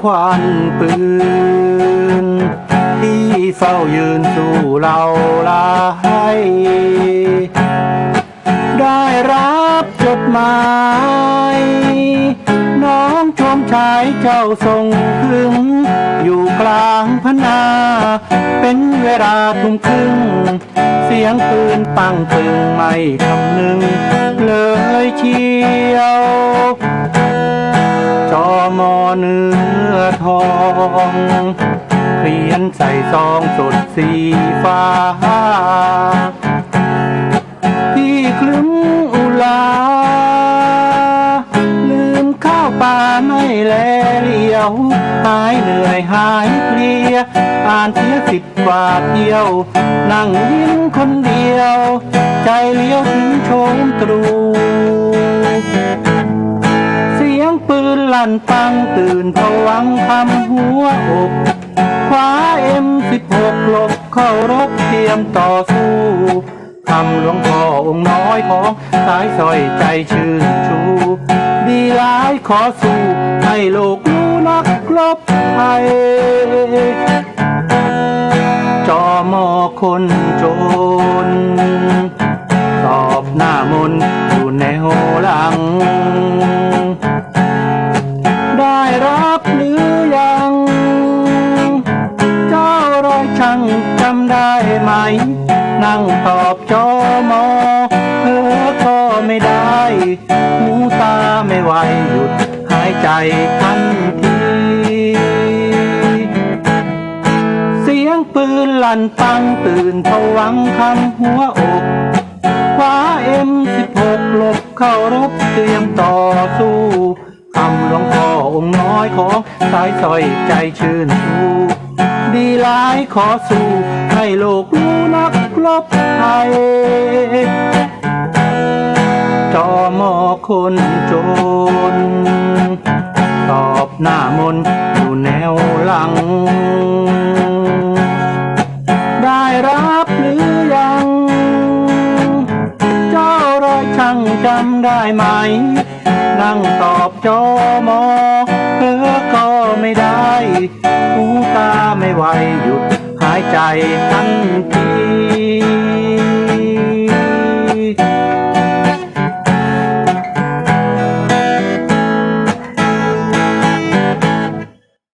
ควันปืน ที่เฝ้ายืนสู่เราลายได้รับจดหมาย น้องชมชายเจ้าส่งถึง อยู่กลางพนา เป็นเวลาทุ่มครึ่ง เสียงปืนปังปึงไม่คำนึง เลยเชียว เนื้อทองเขียนใส่ซองสดสีฟ้าพี่คลึ้มอุลา ลืมข้าวปลาไม่แลเลียว หายเหนื่อยหายเพลีย อ่านเที่ยสิบกว่าเที่ยว นั่งยิ้มคนเดียว ใจเลี้ยวถึงโชมตรู ปืนลั่นปังตื่นผวังคำหัวอกคว้าเอ็มสิบหกหลบเข้ารบเตรียมต่อสู้คำหลวงพ่อองค์น้อยของสายสอยใจชื่นชู ดีร้ายขอสู้ให้โลกรู้นักลบไทยจอมอคนจน ตอบหน้าม ได้ไหม นั่งตอบจอมอเธอก็ไม่ได้ หูตาไม่ไหวหยุดหายใจทันที เสียงปืนลั่นปังตื่นผวังคำหัวอกคว้าเอ็มสิบหกหลบเข้ารบเตรียมต่อสู้คำหลวงพ่อองค์น้อยของสายสอยใจชื่นชูดีร้ายขอสู้ โลกรู้นักลบไทยจอมอคนจน ตอบหน้ามนอยู่แนวหลัง ได้รับหรือยัง เจ้ารอยช่างจำได้ไหม นั่งตอบจอมอเธอก็ไม่ได้หูตาไม่ไหวหยุด หายใจทันที